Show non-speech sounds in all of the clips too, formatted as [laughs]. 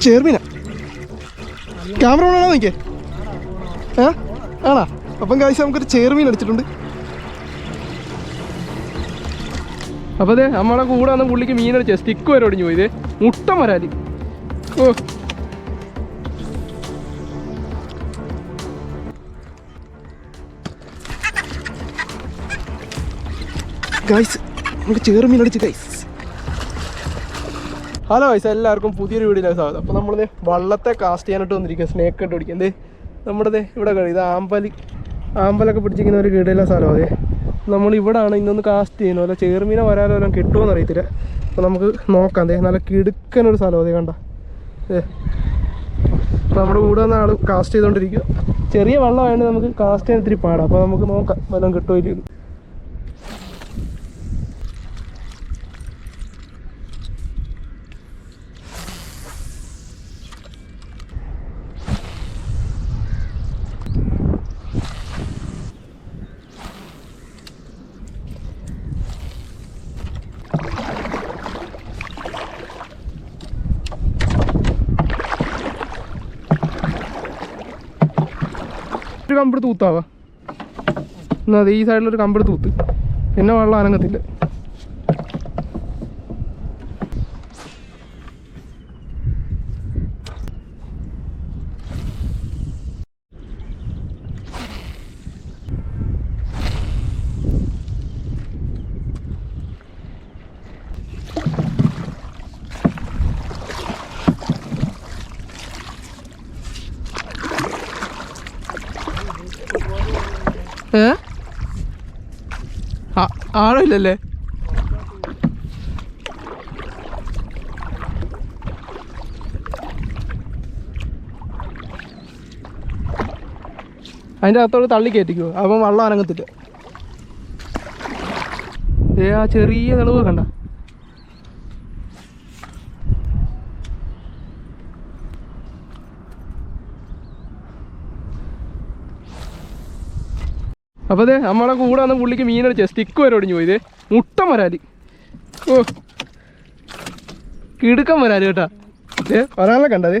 ചെയർമീന. Camera ഓണാണോ നോക്കിയേ? ഏ? ആണാ. അപ്പം കാഴ്ച നമുക്കൊരു ചേർമീൻ അടിച്ചിട്ടുണ്ട്. അപ്പോൾ അതെ നമ്മളെ കൂടെ വന്ന പുള്ളിക്ക് മീൻ അടിച്ചേ സ്റ്റിക്ക് വരെ ഒടിഞ്ഞു പോയി. മുട്ട മരാലി ഓ. ഗൈസ് നമുക്ക് ചേർമീൻ അടിച്ച് ഗൈസ് ഹലോ വയസ്സ എല്ലാവർക്കും പുതിയൊരു വീഡിയോയിലേക്ക് സ്വാഗതം. അപ്പോൾ നമ്മളിത് വള്ളത്തെ കാസ്റ്റ് ചെയ്യാനായിട്ട് വന്നിരിക്കുക സ്നേക്ക് ഇട്ട് പിടിക്കുക എന്തേ നമ്മുടെ ഇവിടെ കഴിയും ഇത് ആമ്പലി ആമ്പലൊക്കെ പിടിച്ചിരിക്കുന്ന ഒരു കീടയിലെ സ്ഥലം അതെ നമ്മൾ ഇവിടാണ് ഇന്നൊന്ന് കാസ്റ്റ് ചെയ്യുന്നത്. അല്ല ചേർമീനെ വരാനോ എല്ലാം കിട്ടുമെന്ന് അറിയത്തില്ല. അപ്പോൾ നമുക്ക് നോക്കാം അതെ നല്ല കിടുക്കനൊരു സ്ഥലം അതെ കണ്ട? നമ്മുടെ കൂടെ വന്ന ആൾ കാസ്റ്റ് ചെയ്തുകൊണ്ടിരിക്കുക ചെറിയ വെള്ളമായതുകൊണ്ട് നമുക്ക് കാസ്റ്റ് ചെയ്യാൻ ഇത്തിരി പാടാം. അപ്പോൾ നമുക്ക് നോക്കാം. വല്ലതും കിട്ടുമോ എന്ന്. ഒരു കമ്പിട് തൂത്താവാ എന്നാ അത് ഈ സൈഡിലൊരു കമ്പിട് തൂത്ത് പിന്നെ വെള്ളം അനങ്ങത്തില്ല ഏ ആ- ആഴമില്ലല്ലേ അതിന്റെ അകത്തോട് തള്ളി കയറ്റിക്കോ. അപ്പം വള്ളം അനങ്ങത്തില്ല. ഏ ആ ചെറിയ തെളിവ് കണ്ട. അപ്പോൾ അതെ നമ്മളെ കൂടെ വന്ന പുള്ളിക്ക് മീൻ അടിച്ച സ്റ്റിക്ക് വരെ ഒടിഞ്ഞു പോയി. ഇതേ മുട്ട മരാലി ഓ കിടുക്കം വരാലി കേട്ടാ. ഏ വരാനല്ല കണ്ടത്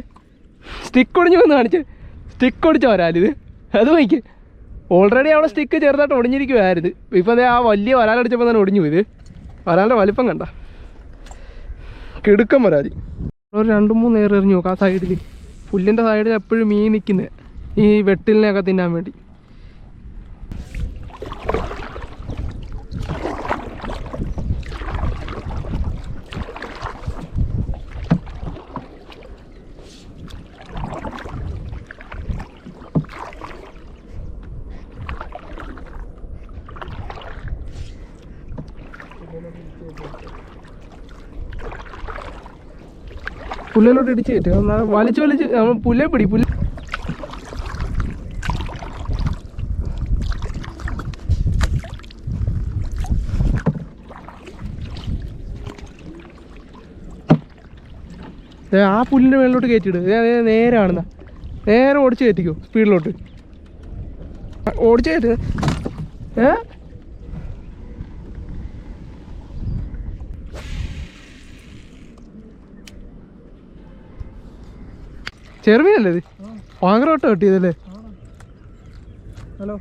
സ്റ്റിക്ക് ഒടിഞ്ഞു വന്ന് കാണിച്ച്. സ്റ്റിക്ക് ഒടിച്ച വരാലിത് അത് വയ്ക്ക് ഓൾറെഡി അവിടെ സ്റ്റിക്ക് ചെറുതായിട്ട് ഒടിഞ്ഞിരിക്കുമായിരുന്നു ഇപ്പം അതേ ആ വലിയ വരാലടിച്ചപ്പോൾ തന്നെ ഒടിഞ്ഞു പോയി ഇത് വരാലിന്റെ വലിപ്പം കണ്ട. കിടുക്കം വരാലി ഒരു രണ്ട് മൂന്ന് നേരം എറിഞ്ഞു നോക്കാം ആ സൈഡിൽ പുല്ലിന്റെ സൈഡിൽ എപ്പോഴും മീൻ നിൽക്കുന്നത് ഈ വെട്ടിലിനെയൊക്കെ തിന്നാൻ വേണ്ടി. പുല്ലിലോട്ട് ഇടിച്ച് കയറ്റുക വലിച്ച് വലിച്ച് പുല്ലേ പിടി പുല്ല്. ആ പുല്ലിന്റെ മേളിലോട്ട് കയറ്റിയിട്ട് ദേ അതേ നേരെ ആണെന്നാ നേരെ ഓടിച്ച് കയറ്റിക്കോ സ്പീഡിലോട്ട്. ഓടിച്ച് കയറ്റുക ഏ? ചെറുമീനല്ലേ ഇത്? ഭയങ്കര വട്ടം കിട്ടിയതല്ലേ? ഹലോ.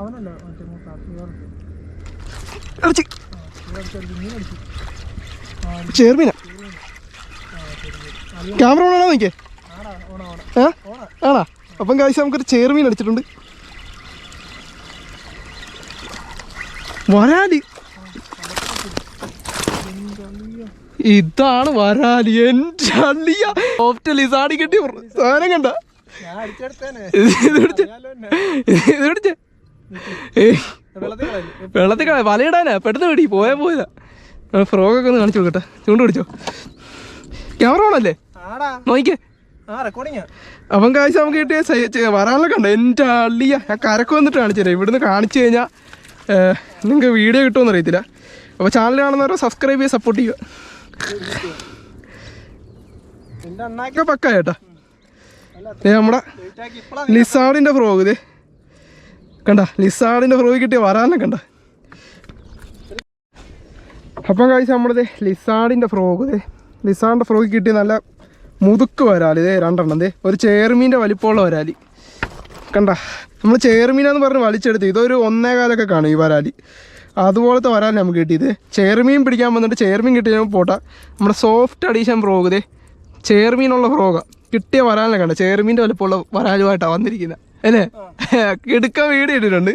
അവനല്ല മറ്റേ ശരി ക്യാമറ ഓണാണോ നോക്കിയേ? ആണാ? അപ്പം കാഴ്ച നമുക്കൊരു ചേർമീൻ അടിച്ചിട്ടുണ്ട്. വരാലി. ഇതാണ് വരാലി. എന്റെ അള്ളിയ ഓപ്റ്റ ലിസാടി കിട്ടി. സാധനം കണ്ട. വെള്ളത്തിൽ കളയാ വലയിടാനാ. പെട്ടെന്ന് പിടി. പോയാ പോയതാ. ഫ്രോഗൊക്കെ ഒന്ന് കാണിച്ചു കൊടുക്കട്ടെ. ചൂണ്ട് പിടിച്ചോ. ക്യാമറ ഓണല്ലേ നോക്കിക്കേ. അവൻ കാഴ്ച നമുക്ക് കിട്ടിയ വരാനുള്ള കണ്ടോ. എന്റെ അള്ളിയ ഞാൻ കരക്ക് വന്നിട്ട് കാണിച്ചു തരാം ഇവിടുന്ന് കാണിച്ചു കഴിഞ്ഞാൽ നിങ്ങൾക്ക് വീഡിയോ കിട്ടുമെന്ന് അറിയത്തില്ല. അപ്പോൾ ചാനൽ കാണുന്നവരെ സബ്സ്ക്രൈബ് ചെയ്ത് സപ്പോർട്ട് ചെയ്യുക. പക്ക ചേട്ടാ. നമ്മുടെ ലിസാർഡിന്റെ ഫ്രോഗ് ഇത് കണ്ട ലിസാർഡിന്റെ ഫ്രോഗ് കിട്ടിയ വരാനൊക്കെ കണ്ട. അപ്പം കഴിച്ച നമ്മളിത് ലിസാർഡിന്റെ ഫ്രോഗ് ഇത് ലിസാറിന്റെ ഫ്രോഗ് കിട്ടിയ നല്ല മുതുക്ക് വരാലിതേ രണ്ടെണ്ണം ഇതേ ഒരു ചേർമീന്റെ വലിപ്പമുള്ള വരാലി. കണ്ട നമ്മൾ ചേർമീനാന്ന് പറഞ്ഞ് വലിച്ചെടുത്ത് ഇതൊരു ഒന്നേ കാലൊക്കെ കാണും ഈ വരാലി. അതുപോലത്തെ വരാലി നമുക്ക് കിട്ടിയത്. ചേർമീൻ പിടിക്കാൻ വന്നിട്ട് ചേർമീൻ കിട്ടിയ പോട്ടെ. നമ്മുടെ സോഫ്റ്റ് അഡീഷൻ ഫ്രോഗ് ചേർമീനുള്ള ഫ്രോഗാ കിട്ടിയ വരാലിനെ കണ്ട? ചേർമീന്റെ വലിപ്പമുള്ള വരാലുമായിട്ടാണ് വന്നിരിക്കുന്നത് അല്ലേ? [laughs] എടുക്കാൻ വീട് ഇട്ടിട്ടുണ്ട്.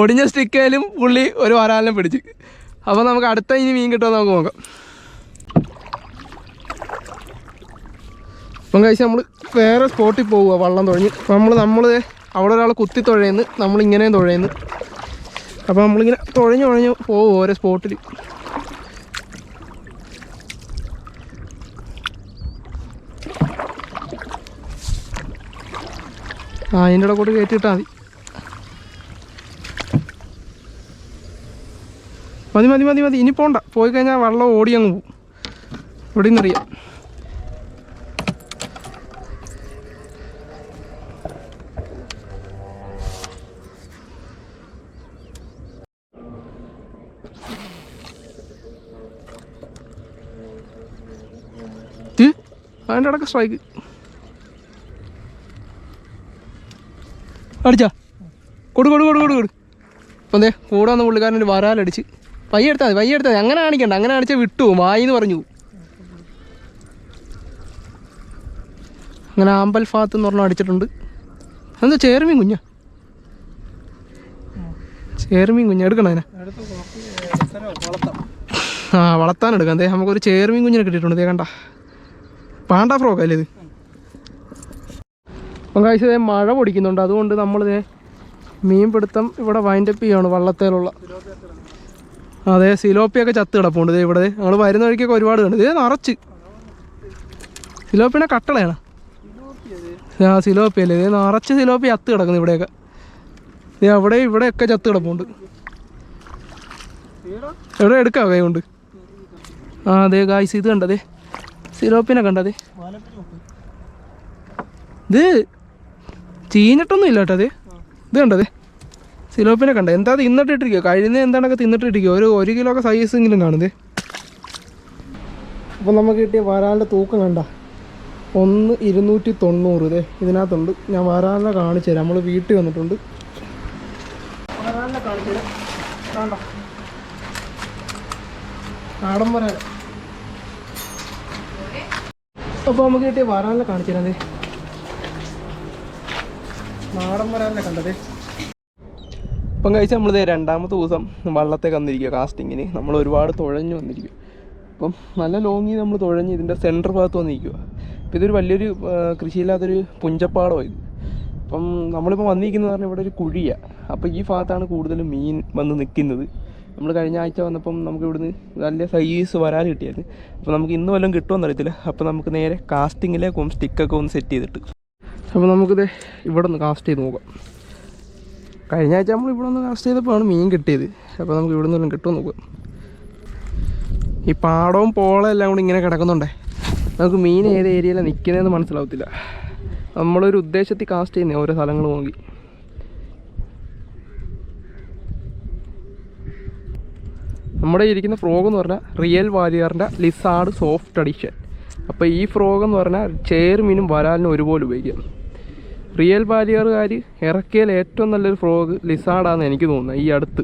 ഒടിഞ്ഞ സ്റ്റിക്കായാലും പുള്ളി ഒരു വരാലിനെ പിടിച്ച്. അപ്പോൾ നമുക്ക് അടുത്ത ഇനി മീൻ കിട്ടുമോ നമുക്ക് നോക്കാം. അപ്പം കഴിച്ച് നമ്മൾ വേറെ സ്പോട്ടിൽ പോവുക വള്ളം തുഴഞ്ഞ്. അപ്പം നമ്മൾ നമ്മൾ അവിടെ ഒരാൾ കുത്തി തുഴയുന്നു നമ്മളിങ്ങനെയും തുഴയുന്നു. അപ്പോൾ നമ്മളിങ്ങനെ തുഴഞ്ഞ് തുഴഞ്ഞ് പോകും ഓരോ സ്പോട്ടിൽ ആ അതിന്റെ ഇടയിൽ കൂടെ കയറ്റിയിട്ടാൽ മതി. മതി മതി മതി മതി. ഇനി പോണ്ട. പോയി കഴിഞ്ഞാൽ വെള്ളം ഓടി അങ്ങ് പോകും ഇവിടെ നിന്നറിയാം അതിന്റെ ഇടയ്ക്ക് സ്ട്രൈക്ക് അടിച്ചാ. കൊടു കൊടു കൊടു കൊടു കൊടു. അപ്പം എന്തേ കൂടെ വന്ന പുള്ളിക്കാരൻ ഒരു വരാലടിച്ച്. പയ്യ എടുത്താൽ മതി പയ്യ എടുത്താൽ മതി. അങ്ങനെ കാണിക്കണ്ട അങ്ങനെ കാണിച്ചാൽ വിട്ടു വായിന്ന് പറഞ്ഞു അങ്ങനെ ആമ്പൽ ഫാത്ത് എന്ന് പറഞ്ഞാൽ അടിച്ചിട്ടുണ്ട്. എന്താ ചേർമീൻ കുഞ്ഞാ? ചേർമീൻ കുഞ്ഞ എടുക്കണം അതിനെ. ആ വളർത്താൻ എടുക്കാം. അതെ നമുക്കൊരു ചേർമീൻ കുഞ്ഞിനെ കിട്ടിയിട്ടുണ്ട്. ദേ കണ്ട. പാണ്ട ഫ്രോക്ക് അല്ലേ ഇത്? അപ്പം കഴിച്ചതേ മഴ പൊടിക്കുന്നുണ്ട്. അതുകൊണ്ട് നമ്മളിതേ മീൻ പിടുത്തം ഇവിടെ വൈൻഡപ്പ് ചെയ്യാണ് വള്ളത്തേലുള്ള. അതെ സിലോപ്പിയൊക്കെ ചത്ത് കിടപ്പുണ്ട്. ഇതേ ഇവിടെ ഞങ്ങൾ വരുന്ന വഴിക്കൊക്കെ ഒരുപാട് കണ്ട്. ഇതേ നിറച്ച്. സിലോപ്പിനെ കട്ടളയാണ്. ആ സിലോപ്പി അല്ലേ? ഇതേ നിറച്ച് സിലോപ്പി ചത്ത് കിടക്കുന്നു ഇവിടെയൊക്കെ. ദേ അവിടെ ഇവിടെയൊക്കെ ചത്ത് കിടപ്പുണ്ട്. എവിടെ എടുക്കാം കൈ കൊണ്ട്? ആ അതെ ഗായ്സ് ഇത് കണ്ടതേ സിലോപ്പിനെ കണ്ടത്? ഇത് ചീഞ്ഞിട്ടൊന്നും ഇല്ല കേട്ടോ അതെ. ഇത് കണ്ടത്? സിലോപ്പിനെ കണ്ട എന്താ അത് ഇന്നിട്ടിട്ടിരിക്കുക കഴിഞ്ഞ എന്താണൊക്കെ തിന്നിട്ടിരിക്കുക ഒരു ഒരു കിലോ ഒക്കെ സൈസ് എങ്കിലും കാണുന്നത്. അപ്പം നമുക്ക് കിട്ടിയ വരാലിന്റെ തൂക്കം കണ്ട. ഒന്ന് ഇരുന്നൂറ്റി തൊണ്ണൂറ് ഇതേ ഇതിനകത്തുണ്ട്. ഞാൻ വരാലിനെ കാണിച്ചു തരാം. നമ്മൾ വീട്ടിൽ വന്നിട്ടുണ്ട്. വരാലിനെ കാണിച്ചു തരാം. വരാൽ അപ്പോൾ നമുക്ക് കിട്ടിയ വരാലിനെ കാണിച്ചു തരാം ദേ നാടൻ വരാലിനെ കണ്ടത്. ഇപ്പം കഴിച്ചാൽ നമ്മളിത് രണ്ടാമത്തെ ദിവസം വള്ളത്തെ കന്നിരിക്കുക കാസ്റ്റിങ്ങിന് നമ്മൾ ഒരുപാട് തുഴഞ്ഞു വന്നിരിക്കും അപ്പം നല്ല ലോങ്ങി നമ്മൾ തുഴഞ്ഞ് ഇതിന്റെ സെന്റർ ഭാഗത്ത് വന്നിരിക്കുക അപ്പം ഇതൊരു വലിയൊരു കൃഷിയില്ലാത്തൊരു പുഞ്ചപ്പാടമായി അപ്പം നമ്മളിപ്പോൾ വന്നിരിക്കുന്നത് പറഞ്ഞാൽ ഇവിടെ ഒരു കുഴിയാണ് അപ്പോൾ ഈ ഭാഗത്താണ് കൂടുതലും മീൻ വന്ന് നിൽക്കുന്നത്. നമ്മൾ കഴിഞ്ഞ ആഴ്ച വന്നപ്പം നമുക്ക് ഇവിടുന്ന് നല്ല സൈസ് വരാൻ കിട്ടിയായിരുന്നു അപ്പോൾ നമുക്ക് ഇന്ന് വല്ലതും കിട്ടുമെന്ന് അറിയത്തില്ല. അപ്പോൾ നമുക്ക് നേരെ കാസ്റ്റിങ്ങിലേക്കും സ്റ്റിക്കൊക്കെ ഒന്ന് സെറ്റ് ചെയ്തിട്ട്. അപ്പോൾ നമുക്കിത് ഇവിടെ ഒന്ന് കാസ്റ്റ് ചെയ്ത് നോക്കാം. കഴിഞ്ഞ ആഴ്ച നമ്മൾ ഇവിടെ ഒന്ന് കാസ്റ്റ് ചെയ്തപ്പോഴാണ് മീൻ കിട്ടിയത്. അപ്പോൾ നമുക്ക് ഇവിടെ നിന്ന് കിട്ടുമോ നോക്കാം. ഈ പാടവും പോളവും എല്ലാം കൂടി ഇങ്ങനെ കിടക്കുന്നുണ്ടേ. നമുക്ക് മീൻ ഏത് ഏരിയയിലാണ് നിൽക്കുന്നതെന്ന് മനസ്സിലാവത്തില്ല. നമ്മളൊരു ഉദ്ദേശത്തിൽ കാസ്റ്റ് ചെയ്യുന്നേ ഓരോ സ്ഥലങ്ങൾ നോക്കി. നമ്മുടെ ഇരിക്കുന്ന ഫ്രോഗ് എന്ന് പറഞ്ഞാൽ റിയൽ വാരിയറിന്റെ ലിസാർഡ് സോഫ്റ്റ് അഡിഷൻ അപ്പോൾ ഈ ഫ്രോഗ് എന്ന് പറഞ്ഞാൽ ചേർമീനും വരാലിനും ഒരുപോലെ ഉപയോഗിക്കാം. റിയൽ വാരിയറുകാർ ഇറക്കിയാൽ ഏറ്റവും നല്ലൊരു ഫ്രോഗ് ലിസാർഡാന്ന് എനിക്ക് തോന്നുന്നത് ഈ അടുത്ത്.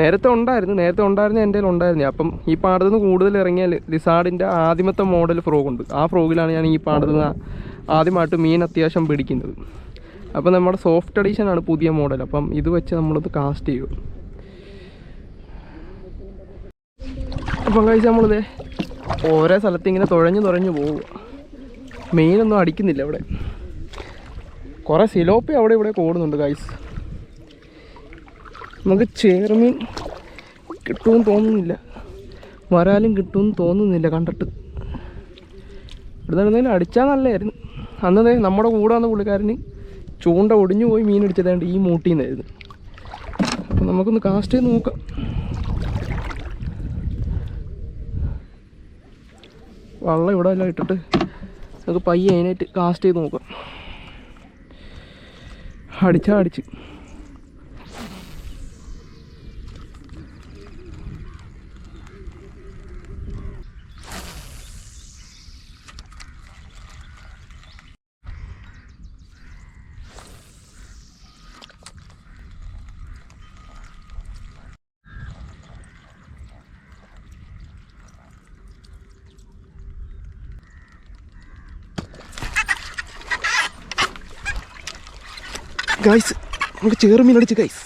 നേരത്തെ ഉണ്ടായിരുന്നു നേരത്തെ ഉണ്ടായിരുന്ന എന്റെ ഉണ്ടായിരുന്നു അപ്പം ഈ പാടത്ത് നിന്ന് കൂടുതൽ ഇറങ്ങിയാൽ ലിസാർഡിന്റെ ആദ്യമത്തെ മോഡൽ ഫ്രോഗ് ഉണ്ട്. ആ ഫ്രോഗിലാണ് ഞാൻ ഈ പാടത്ത് നിന്ന് ആദ്യമായിട്ട് മീൻ അത്യാവശ്യം പിടിക്കുന്നത്. അപ്പോൾ നമ്മുടെ സോഫ്റ്റ് അഡീഷനാണ് പുതിയ മോഡൽ അപ്പം ഇത് വെച്ച് നമ്മളിത് കാസ്റ്റ് ചെയ്യും അപ്പം കഴിച്ച് നമ്മളിത് ഓരോ സ്ഥലത്ത് ഇങ്ങനെ തുഴഞ്ഞു തുഴഞ്ഞ് പോവുക മെയിനൊന്നും അടിക്കുന്നില്ല അവിടെ കുറേ സിലോപ്പി അവിടെ ഇവിടെ കൂടുന്നുണ്ട് ഗൈസ് നമുക്ക് ചേർമീൻ കിട്ടുമെന്ന് തോന്നുന്നില്ല. വരാലും കിട്ടുമെന്ന് തോന്നുന്നില്ല കണ്ടിട്ട്. ഇവിടെ എന്തെങ്കിലും അടിച്ചാൽ നല്ലതായിരുന്നു. അന്നതേ നമ്മുടെ കൂടെ വന്ന പുള്ളിക്കാരന് ചൂണ്ട ഒടിഞ്ഞു പോയി മീൻ അടിച്ചതാണ്ട് ഈ മൂട്ടിൽ നിന്നായിരുന്നു അപ്പം നമുക്കൊന്ന് കാസ്റ്റ് ചെയ്ത് നോക്കാം. വള്ളം ഇവിടെ എല്ലാം ഇട്ടിട്ട് നമുക്ക് പയ്യെ അതിനായിട്ട് കാസ്റ്റ് ചെയ്ത് നോക്കാം. അടിച്ചാ അടിച്ച്. ഗൈസ് നമുക്ക് ചേർമീൻ അടിച്ച് ഗൈസ്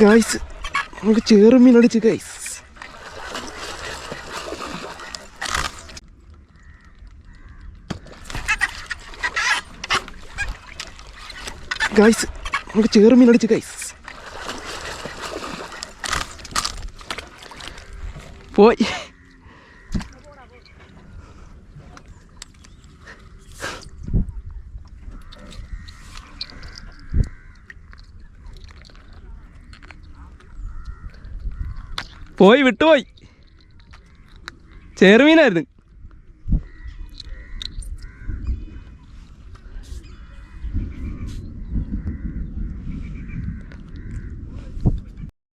ഗൈസ് നമുക്ക് ചേർമീൻ അടിച്ച് ഗൈസ് ഗൈസ് നമുക്ക് ചേർമീൻ അടിച്ച് ഗൈസ് പോയി പോയി വിട്ടുപോയി. ചേർമീനായിരുന്നു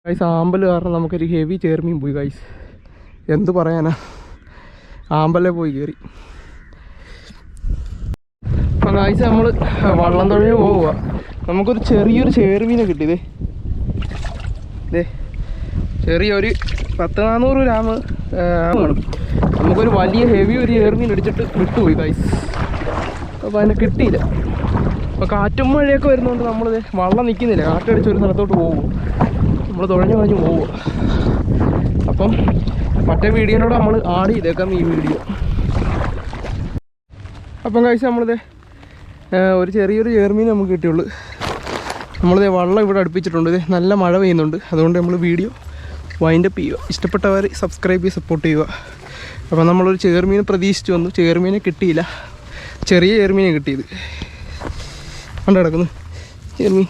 ഗൈസ് ആമ്പൽ കാരണം നമുക്കൊരു ഹെവി ചേർമീൻ പോയി ഗൈസ് എന്ത് പറയാനാ? ആമ്പല്ലേ പോയി കയറി അപ്പം ഗൈസ് നമ്മൾ വള്ളം തുഴഞ്ഞ് പോവുക നമുക്കൊരു ചെറിയൊരു ചേർമീനെ കിട്ടിയത്. ദേ ചെറിയൊരു പത്ത് നാനൂറ് ഗ്രാം കാണും നമുക്കൊരു വലിയ ഹെവി ഒരു ഏർമീൻ അടിച്ചിട്ട് വിട്ടുപോയി ഗൈസ് അപ്പോൾ അതിനെ കിട്ടിയില്ല. അപ്പോൾ കാറ്റും മഴയൊക്കെ വരുന്നതുകൊണ്ട് നമ്മൾ വള്ളം നിൽക്കുന്നില്ല കാറ്റടിച്ച് ഒരു സ്ഥലത്തോട്ട് പോകും നമ്മൾ തുഴഞ്ഞു തുഴഞ്ഞ് പോവുക അപ്പം മറ്റേ വീഡിയോനോട് നമ്മൾ ആഡ് ചെയ്തേക്കാം ഈ വീഡിയോ. അപ്പം കഴിച്ച് നമ്മളിത് ഒരു ചെറിയൊരു ചേർമീൻ നമുക്ക് കിട്ടിയുള്ളൂ. നമ്മളിത് വള്ളം ഇവിടെ അടുപ്പിച്ചിട്ടുണ്ട്. ഇത് നല്ല മഴ പെയ്യുന്നുണ്ട്. അതുകൊണ്ട് നമ്മൾ വീഡിയോ വൈൻഡപ്പ് ചെയ്യുക. ഇഷ്ടപ്പെട്ടവർ സബ്സ്ക്രൈബ് ചെയ്ത് സപ്പോർട്ട് ചെയ്യുക. അപ്പം നമ്മളൊരു ചേർമീൻ പ്രതീക്ഷിച്ച് വന്നു. ചേർമീനെ കിട്ടിയില്ല. ചെറിയ ചേർമീനെ കിട്ടിയത്. കണ്ടു കിടക്കുന്നു ചേർമീൻ